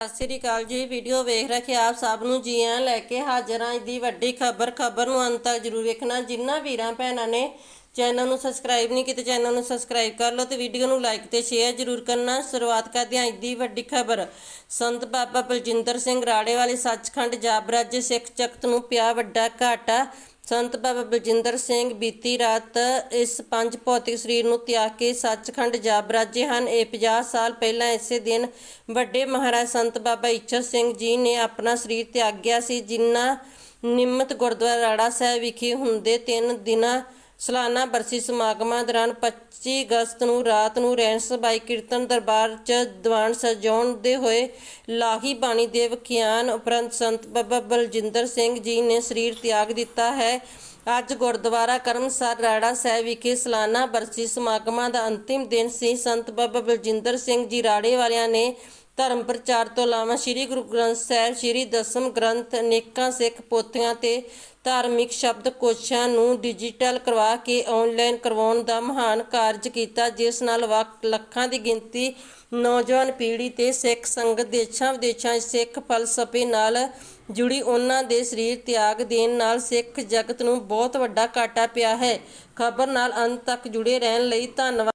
ਸਤਿ ਸ੍ਰੀ ਅਕਾਲ ਜੀ ਵੀਡੀਓ ਵੇਖ ਰਹੇ ਆਪ ਸਭ ਨੂੰ ਜੀ ਆਇਆਂ ਲੈ ਕੇ ਹਾਜ਼ਰ ਹਾਂ ਦੀ ਵੱਡੀ ਖਬਰ ਖਬਰ ਨੂੰ ਅੰਤ ਤੱਕ ਜਰੂਰ ਵੇਖਣਾ। ਜਿਨ੍ਹਾਂ ਵੀਰਾਂ ਭੈਣਾਂ ਨੇ ਚੈਨਲ ਨੂੰ ਸਬਸਕ੍ਰਾਈਬ ਨਹੀਂ ਕੀਤਾ, ਚੈਨਲ ਨੂੰ ਸਬਸਕ੍ਰਾਈਬ ਕਰ ਲਓ ਤੇ ਵੀਡੀਓ ਨੂੰ ਲਾਈਕ ਤੇ ਸ਼ੇਅਰ ਜਰੂਰ ਕਰਨਾ। ਸ਼ੁਰੂਆਤ ਕਰਦੇ ਹਾਂ ਅੱਜ ਦੀ ਵੱਡੀ ਖਬਰ। ਸੰਤ ਬਾਬਾ ਬਲਜਿੰਦਰ ਸਿੰਘ ਰਾੜੇ ਵਾਲੇ ਸੱਚਖੰਡ ਜਾਬਰਾਜ, ਸਿੱਖ ਜਗਤ ਨੂੰ ਪਿਆ ਵੱਡਾ ਘਾਟਾ। ਸੰਤ ਬਾਬਾ ਬਲਜਿੰਦਰ ਸਿੰਘ ਬੀਤੀ ਰਾਤ ਇਸ ਪੰਜ ਭੌਤਿਕ ਸਰੀਰ ਨੂੰ ਤਿਆਗ ਕੇ ਸੱਚਖੰਡ ਜਾ ਬਰਾਜੇ ਹਨ। ਇਹ 50 ਸਾਲ ਪਹਿਲਾਂ ਇਸੇ ਦਿਨ ਵੱਡੇ ਮਹਾਰਾਜ ਸੰਤ ਬਾਬਾ ਇੱਛਰ ਸਿੰਘ ਜੀ ਨੇ ਆਪਣਾ ਸਰੀਰ ਤਿਆਗਿਆ ਸੀ, ਜਿਨ੍ਹਾਂ ਨਿਮਤ ਗੁਰਦੁਆਰਾ ਰਾੜਾ ਸਾਹਿਬ ਵਿਖੇ ਹੁੰਦੇ ਤਿੰਨ ਦਿਨਾਂ ਸਲਾਨਾ ਬਰਸੀ ਸਮਾਗਮਾਂ ਦੌਰਾਨ 25 ਅਗਸਤ ਨੂੰ ਰਾਤ ਨੂੰ ਰੈਣ ਸਬਾਈ ਕੀਰਤਨ ਦਰਬਾਰ 'ਚ ਦੀਵਾਨ ਸਜਾਉਣ ਦੇ ਹੋਏ ਲਾਹੀ ਬਾਣੀ ਦੇ ਵਿਖਿਆਨ ਉਪਰੰਤ ਸੰਤ ਬਾਬਾ ਬਲਜਿੰਦਰ ਸਿੰਘ ਜੀ ਨੇ ਸਰੀਰ ਤਿਆਗ ਦਿੱਤਾ ਹੈ। ਅੱਜ ਗੁਰਦੁਆਰਾ ਕਰਮਸਰ ਰਾੜਾ ਸਾਹਿਬ ਵਿਖੇ ਸਾਲਾਨਾ ਬਰਸੀ ਸਮਾਗਮਾਂ ਦਾ ਅੰਤਿਮ ਦਿਨ ਸੀ। ਸੰਤ ਬਾਬਾ ਬਲਜਿੰਦਰ ਸਿੰਘ ਜੀ ਰਾੜੇ ਵਾਲਿਆਂ ਨੇ ਧਰਮ ਪ੍ਰਚਾਰ ਤੋਂ ਇਲਾਵਾ ਸ੍ਰੀ ਗੁਰੂ ਗ੍ਰੰਥ ਸਾਹਿਬ, ਸ੍ਰੀ ਦਸਮ ਗ੍ਰੰਥ ਅਨੇਕਾਂ ਸਿੱਖ ਪੋਥੀਆਂ ਤੇ ਧਾਰਮਿਕ ਸ਼ਬਦ ਕੋਸ਼ਾਂ ਨੂੰ ਡਿਜੀਟਲ ਕਰਵਾ ਕੇ ਆਨਲਾਈਨ ਕਰਵਾਉਣ ਦਾ ਮਹਾਨ ਕਾਰਜ ਕੀਤਾ, ਜਿਸ ਨਾਲ ਵਕ- ਲੱਖਾਂ ਦੀ ਗਿਣਤੀ ਨੌਜਵਾਨ ਪੀੜ੍ਹੀ ਤੇ ਸਿੱਖ ਸੰਗਤ, ਦੇਸ਼ਾਂ ਵਿਦੇਸ਼ਾਂ 'ਚ ਸਿੱਖ ਫਲਸਫੇ ਨਾਲ ਜੁੜੀ ਉਹਨਾਂ ਦੇ ਸਰੀਰ ਤਿਆਗ ਦੇਣ ਨਾਲ ਸਿੱਖ ਜਗਤ ਨੂੰ ਬਹੁਤ ਵੱਡਾ ਘਾਟਾ ਪਿਆ ਹੈ। ਖਬਰ ਨਾਲ ਅੰਤ ਤੱਕ ਜੁੜੇ ਰਹਿਣ ਲਈ ਧੰਨਵਾਦ।